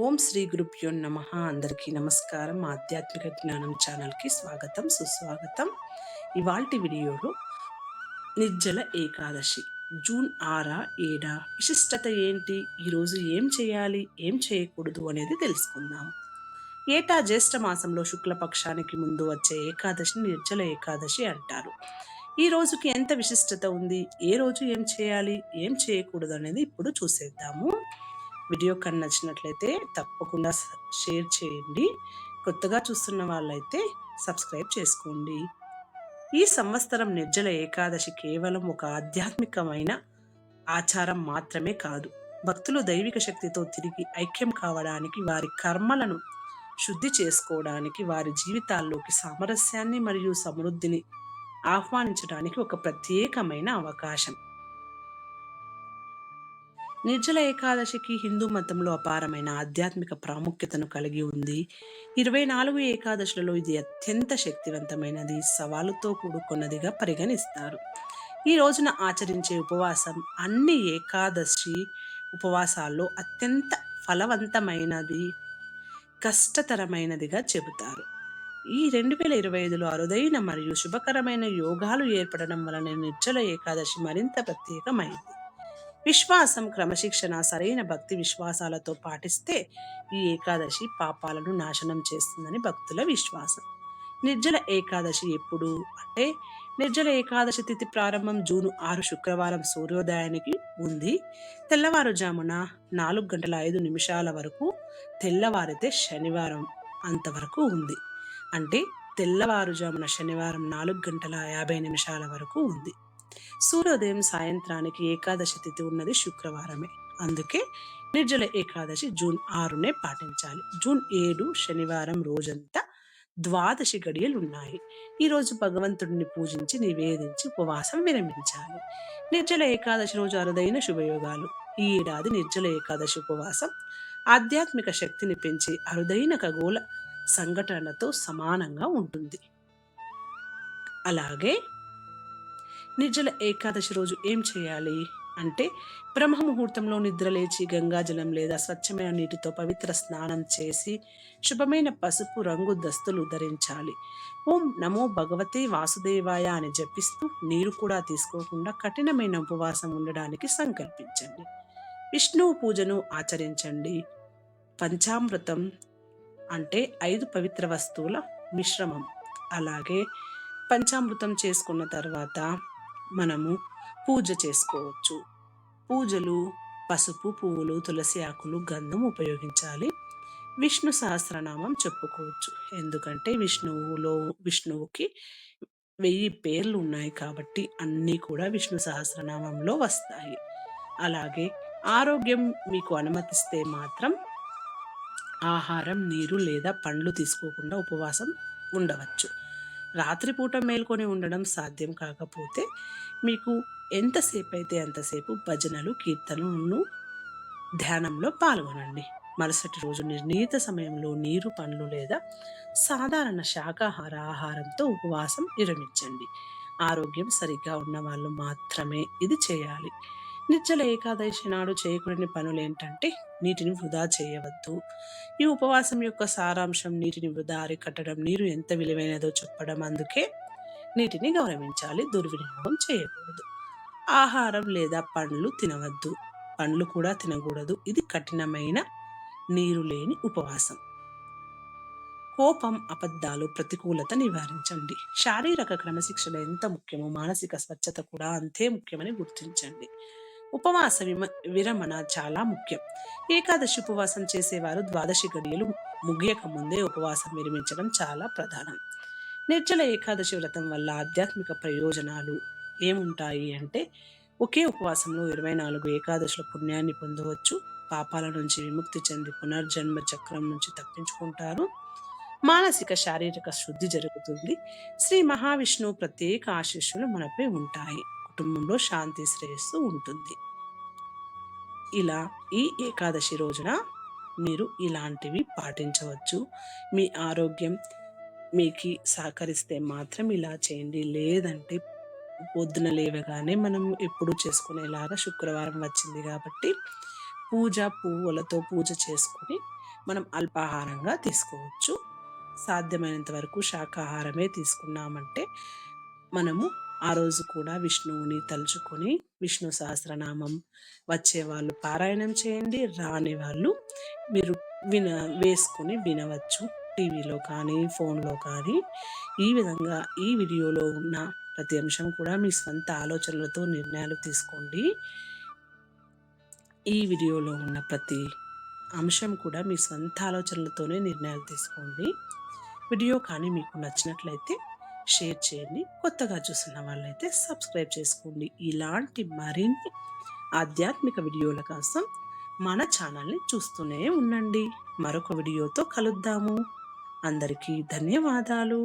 ఓం శ్రీ గురుభ్యో నమ. అందరికీ నమస్కారం. ఆధ్యాత్మిక జ్ఞానం ఛానల్కి స్వాగతం సుస్వాగతం. ఇవాల్టి వీడియోలో నిర్జల ఏకాదశి జూన్ ఆరా ఏడా విశిష్టత ఏంటి ఈరోజు ఏం చేయాలి ఏం చేయకూడదు అనేది తెలుసుకుందాం. ఏటా జ్యేష్ఠ మాసంలో శుక్లపక్షానికి ముందు వచ్చే ఏకాదశిని నిర్జల ఏకాదశి అంటారు. ఈ రోజుకి ఎంత విశిష్టత ఉంది ఏ రోజు ఏం చేయాలి ఏం చేయకూడదు అనేది ఇప్పుడు చూసేద్దాము. వీడియో కన్నా నచ్చినట్లయితే తప్పకుండా షేర్ చేయండి. కొత్తగా చూస్తున్న వాళ్ళైతే సబ్స్క్రైబ్ చేసుకోండి. ఈ సంవత్సరం నిర్జల ఏకాదశి కేవలం ఒక ఆధ్యాత్మికమైన ఆచారం మాత్రమే కాదు. భక్తులు దైవిక శక్తితో తిరిగి ఐక్యం కావడానికి వారి కర్మలను శుద్ధి చేసుకోవడానికి వారి జీవితాల్లోకి సామరస్యాన్ని మరియు సమృద్ధిని ఆహ్వానించడానికి ఒక ప్రత్యేకమైన అవకాశం. నిర్జల ఏకాదశికి హిందూ మతంలో అపారమైన ఆధ్యాత్మిక ప్రాముఖ్యతను కలిగి ఉంది. ఇరవై నాలుగు ఏకాదశులలో ఇది అత్యంత శక్తివంతమైనది సవాలుతో కూడుకున్నదిగా పరిగణిస్తారు. ఈ రోజున ఆచరించే ఉపవాసం అన్ని ఏకాదశి ఉపవాసాల్లో అత్యంత ఫలవంతమైనది కష్టతరమైనదిగా చెబుతారు. ఈ రెండు వేల ఇరవై ఐదులో అరుదైన మరియు శుభకరమైన యోగాలు ఏర్పడడం వలన నిర్జల ఏకాదశి మరింత ప్రత్యేకమైంది. విశ్వాసం క్రమశిక్షణ సరైన భక్తి విశ్వాసాలతో పాటిస్తే ఈ ఏకాదశి పాపాలను నాశనం చేస్తుందని భక్తుల విశ్వాసం. నిర్జల ఏకాదశి ఎప్పుడు? అంటే నిర్జల ఏకాదశి తిథి ప్రారంభం జూన్ ఆరు శుక్రవారం సూర్యోదయానికి ఉంది. తెల్లవారుజామున నాలుగు గంటల ఐదు నిమిషాల వరకు తెల్లవారితే శనివారం అంతవరకు ఉంది. అంటే తెల్లవారుజామున శనివారం నాలుగు గంటల యాభై నిమిషాల వరకు ఉంది. సూర్యోదయం సాయంత్రానికి ఏకాదశి తిథి ఉన్నది శుక్రవారమే. అందుకే నిర్జల ఏకాదశి జూన్ ఆరునే పాటించాలి. జూన్ ఏడు శనివారం రోజంతా ద్వాదశి గడియలు ఉన్నాయి ఈరోజు భగవంతుడిని పూజించి నివేదించి ఉపవాసం విరమించాలి. నిర్జల ఏకాదశి రోజు అరుదైన శుభయోగాలు. ఈ ఏడాది నిర్జల ఏకాదశి ఉపవాసం ఆధ్యాత్మిక శక్తిని పెంచి అరుదైన ఖగోళ సంఘటనతో సమానంగా ఉంటుంది. అలాగే నిర్జల ఏకాదశి రోజు ఏం చేయాలి? అంటే బ్రహ్మ ముహూర్తంలో గంగాజలం లేదా స్వచ్ఛమైన నీటితో పవిత్ర స్నానం చేసి శుభమైన పసుపు రంగు దస్తులు ధరించాలి. ఓం నమో భగవతే వాసుదేవాయ అని జపిస్తూ నీరు కూడా తీసుకోకుండా కఠినమైన ఉపవాసం ఉండడానికి సంకల్పించండి. విష్ణువు పూజను ఆచరించండి. పంచామృతం అంటే ఐదు పవిత్ర వస్తువుల మిశ్రమం. అలాగే పంచామృతం చేసుకున్న తర్వాత మనము పూజ చేసుకోవచ్చు. పూజలు పసుపు పువ్వులు తులసి ఆకులు గంధం ఉపయోగించాలి. విష్ణు సహస్రనామం చెప్పుకోవచ్చు. ఎందుకంటే విష్ణువులో విష్ణువుకి వెయ్యి పేర్లు ఉన్నాయి కాబట్టి అన్నీ కూడా విష్ణు సహస్రనామంలో వస్తాయి. అలాగే ఆరోగ్యం మీకు అనుమతిస్తే మాత్రం ఆహారం నీరు లేదా పండ్లు తీసుకోకుండా ఉపవాసం ఉండవచ్చు. రాత్రిపూట మేల్కొని ఉండడం సాధ్యం కాకపోతే మీకు ఎంతసేపు అయితే అంతసేపు భజనలు కీర్తనలను ధ్యానంలో పాల్గొనండి. మరుసటి రోజు నిర్ణీత సమయంలో నీరు పండ్లు లేదా సాధారణ శాకాహార ఆహారంతో ఉపవాసం విరమించండి. ఆరోగ్యం సరిగ్గా ఉన్న వాళ్ళు మాత్రమే ఇది చేయాలి. నిచ్చల ఏకాదశి నాడు చేయకూడని పనులు ఏంటంటే నీటిని వృధా చేయవద్దు. ఈ ఉపవాసం యొక్క సారాంశం నీటిని వృధా అరికట్టడం నీరు ఎంత విలువైనదో చెప్పడం. అందుకే నీటిని గౌరవించాలి దుర్వినియోగం చేయకూడదు. ఆహారం లేదా పండ్లు తినవద్దు. పండ్లు కూడా తినకూడదు. ఇది కఠినమైన నీరు లేని ఉపవాసం. కోపం అబద్ధాలు ప్రతికూలత నివారించండి. శారీరక క్రమశిక్షణ ఎంత ముఖ్యమో మానసిక స్వచ్ఛత కూడా అంతే ముఖ్యమని గుర్తించండి. ఉపవాస విమ విరమణ చాలా ముఖ్యం. ఏకాదశి ఉపవాసం చేసేవారు ద్వాదశి గడియలు ముగియక ముందే ఉపవాసం విరమించడం చాలా ప్రధానం. నిర్జల ఏకాదశి వ్రతం వల్ల ఆధ్యాత్మిక ప్రయోజనాలు ఏముంటాయి అంటే ఒకే ఉపవాసంలో ఇరవై నాలుగు ఏకాదశుల పుణ్యాన్ని పొందవచ్చు. పాపాల నుంచి విముక్తి చెంది పునర్జన్మ చక్రం నుంచి తప్పించుకుంటారు. మానసిక శారీరక శుద్ధి జరుగుతుంది. శ్రీ మహావిష్ణువు ప్రత్యేక ఆశీస్సులు మనపై ఉంటాయి. కుటుంబంలో శాంతి శ్రేయస్సు ఉంటుంది. ఇలా ఈ ఏకాదశి రోజున మీరు ఇలాంటివి పాటించవచ్చు. మీ ఆరోగ్యం మీకు సహకరిస్తే మాత్రం ఇలా చేయండి. లేదంటే పొద్దున లేవగానే మనం ఎప్పుడు చేసుకునేలాగా శుక్రవారం వచ్చింది కాబట్టి పూజ పువ్వులతో పూజ చేసుకుని మనం అల్పాహారంగా తీసుకోవచ్చు. సాధ్యమైనంత వరకు శాకాహారమే తీసుకున్నామంటే మనము ఆ రోజు కూడా విష్ణువుని తలుచుకొని విష్ణు సహస్రనామం వచ్చే వాళ్ళు పారాయణం చేయండి. రాని వాళ్ళు మీరు విన వేసుకొని వినవచ్చు. టీవీలో కానీ ఫోన్లో కానీ ఈ విధంగా ఈ వీడియోలో ఉన్న ప్రతి అంశం కూడా మీ స్వంత ఆలోచనలతో నిర్ణయాలు తీసుకోండి. ఈ వీడియోలో ఉన్న ప్రతి అంశం కూడా మీ స్వంత ఆలోచనలతోనే నిర్ణయాలు తీసుకోండి. వీడియో కానీ మీకు నచ్చినట్లయితే షేర్ చేయండి. కొత్తగా చూస్తున్న వాళ్ళైతే సబ్స్క్రైబ్ చేసుకోండి. ఇలాంటి మరిన్ని ఆధ్యాత్మిక వీడియోల కోసం మన ఛానల్ని చూస్తూనే ఉండండి. మరొక వీడియోతో కలుద్దాము. అందరికీ ధన్యవాదాలు.